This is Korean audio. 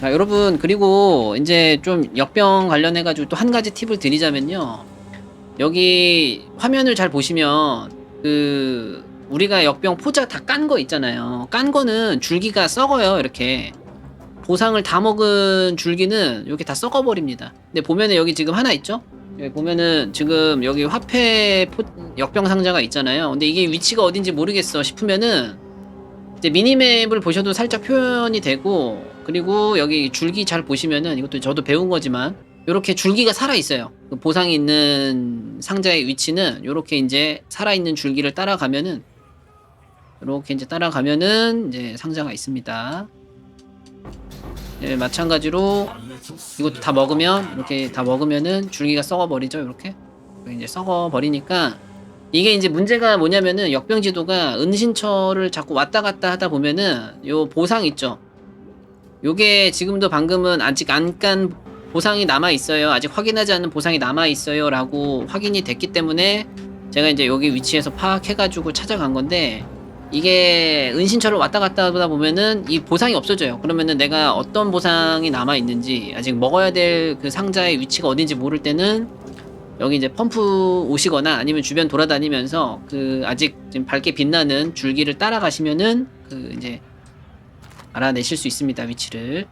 자, 여러분, 그리고 이제 좀 역병 관련해 가지고 또 한 가지 팁을 드리자면요. 여기 화면을 잘 보시면, 그, 우리가 역병 포자 다 깐 거 있잖아요. 깐 거는 줄기가 썩어요, 이렇게. 보상을 다 먹은 줄기는 이렇게 다 썩어버립니다. 근데 보면은 여기 지금 하나 있죠? 여기 보면은 지금 여기 화폐 포, 역병 상자가 있잖아요. 근데 이게 위치가 어딘지 모르겠어 싶으면은 이제 미니맵을 보셔도 살짝 표현이 되고 그리고 여기 줄기 잘 보시면은 이것도 저도 배운 거지만 이렇게 줄기가 살아 있어요. 그 보상이 있는 상자의 위치는 이렇게 이제 살아 있는 줄기를 따라가면은 이렇게 이제 따라가면은 이제 상자가 있습니다. 예, 마찬가지로 이것도 다 먹으면 이렇게 다 먹으면은 줄기가 썩어 버리죠. 이렇게 이제 썩어 버리니까 이게 이제 문제가 뭐냐면은 역병지도가 은신처를 자꾸 왔다 갔다 하다 보면은 요 보상 있죠. 요게 지금도 방금은 아직 안 깐 보상이 남아 있어요. 아직 확인하지 않은 보상이 남아 있어요라고 확인이 됐기 때문에 제가 이제 여기 위치에서 파악해가지고 찾아간 건데 이게 은신처를 왔다 갔다 하다 보면은 이 보상이 없어져요. 그러면은 내가 어떤 보상이 남아 있는지 아직 먹어야 될 그 상자의 위치가 어딘지 모를 때는 여기 이제 펌프 오시거나 아니면 주변 돌아다니면서 그 아직 지금 밝게 빛나는 줄기를 따라가시면은 그 이제 알아내실 수 있습니다 위치를